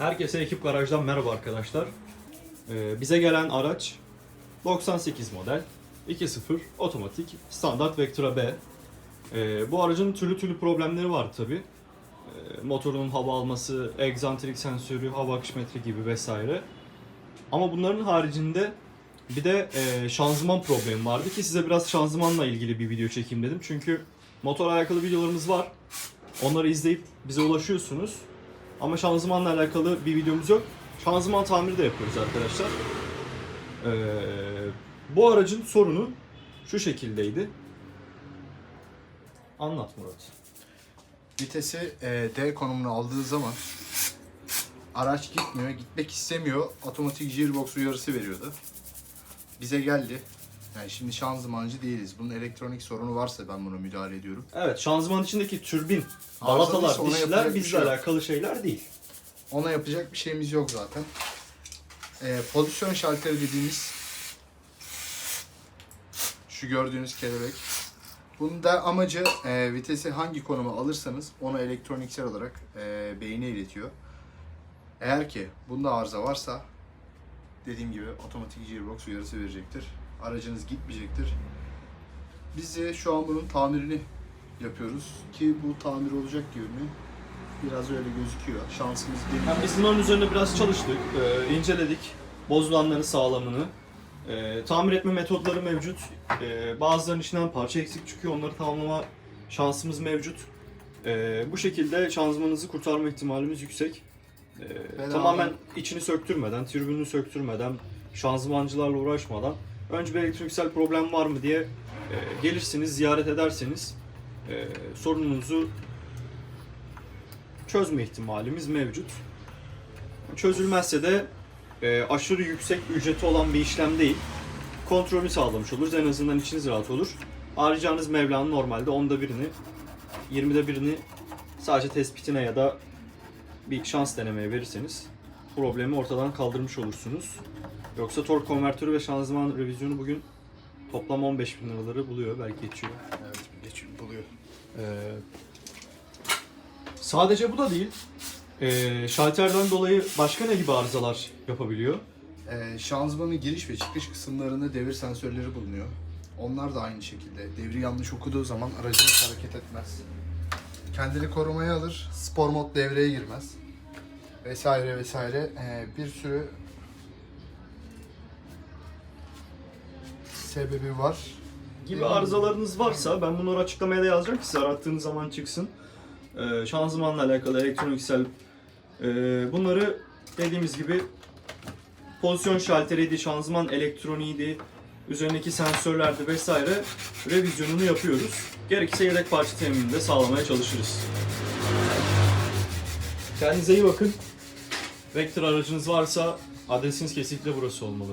Herkese Ekip Garaj'dan merhaba arkadaşlar. Ee, bize gelen araç 98 model 2.0 otomatik standart Vectra B. Ee, bu aracın türlü türlü problemleri var tabi. Ee, motorunun hava alması, egzantrik sensörü, hava akış metre gibi vesaire. Ama bunların haricinde bir de e, şanzıman problemi vardı ki size biraz şanzımanla ilgili bir video çekeyim dedim. Çünkü motor alakalı videolarımız var. Onları izleyip bize ulaşıyorsunuz. Ama şanzımanla alakalı bir videomuz yok. Şanzıman tamiri de yapıyoruz arkadaşlar. Ee, bu aracın sorunu şu şekildeydi. Anlat Murat. Vitesi e, D konumuna aldığı zaman araç gitmiyor, gitmek istemiyor. Otomatik gearbox uyarısı veriyordu. Bize geldi. Yani şimdi şanzımancı değiliz. Bunun elektronik sorunu varsa ben buna müdahale ediyorum. Evet şanzıman içindeki türbin, balatalar, ona dişler bizle şey alakalı şeyler değil. Ona yapacak bir şeyimiz yok zaten. E, pozisyon şalteri dediğimiz şu gördüğünüz kelebek. Bunun da amacı e, vitesi hangi konuma alırsanız onu elektroniksel olarak e, beyine iletiyor. Eğer ki bunda arıza varsa dediğim gibi otomatik gearbox uyarısı verecektir. Aracınız gitmeyecektir. Biz de şu an bunun tamirini yapıyoruz ki bu tamir olacak gibi mi? Biraz öyle gözüküyor. Şansımız değil. Yani biz bunların üzerine biraz çalıştık, e, inceledik. Bozulanların sağlamını. E, tamir etme metotları mevcut. E, bazılarının içinden parça eksik çıkıyor. Onları tamamlama şansımız mevcut. E, bu şekilde şanzımanınızı kurtarma ihtimalimiz yüksek. E, tamamen içini söktürmeden, tribününü söktürmeden, şanzımancılarla uğraşmadan önce bir elektroniksel problem var mı diye e, gelirsiniz, ziyaret ederseniz e, sorununuzu çözme ihtimalimiz mevcut. Çözülmezse de e, aşırı yüksek ücreti olan bir işlem değil. Kontrolü sağlamış oluruz. En azından içiniz rahat olur. Harcayacağınız meblağın normalde onda birini, 20'de birini sadece tespitine ya da bir şans denemeye verirseniz problemi ortadan kaldırmış olursunuz. Yoksa tork konvertörü ve şanzıman revizyonu bugün toplam 15 bin liraları buluyor. Belki geçiyor. Evet, geç buluyor. Ee, sadece bu da değil. Ee, şalterden dolayı başka ne gibi arızalar yapabiliyor? Ee, şanzımanın giriş ve çıkış kısımlarında devir sensörleri bulunuyor. Onlar da aynı şekilde. Devri yanlış okuduğu zaman aracınız hareket etmez. Kendini korumaya alır, spor mod devreye girmez. Vesaire vesaire. Ee, bir sürü sebebi var. Gibi arızalarınız varsa ben bunları açıklamaya da yazacağım ki size arattığınız zaman çıksın. Ee, şanzımanla alakalı elektroniksel ee, bunları dediğimiz gibi pozisyon şalteriydi, şanzıman elektroniğiydi, üzerindeki sensörlerdi vesaire revizyonunu yapıyoruz. Gerekirse yedek parça teminini de sağlamaya çalışırız. Kendinize iyi bakın. Vector aracınız varsa adresiniz kesinlikle burası olmalı.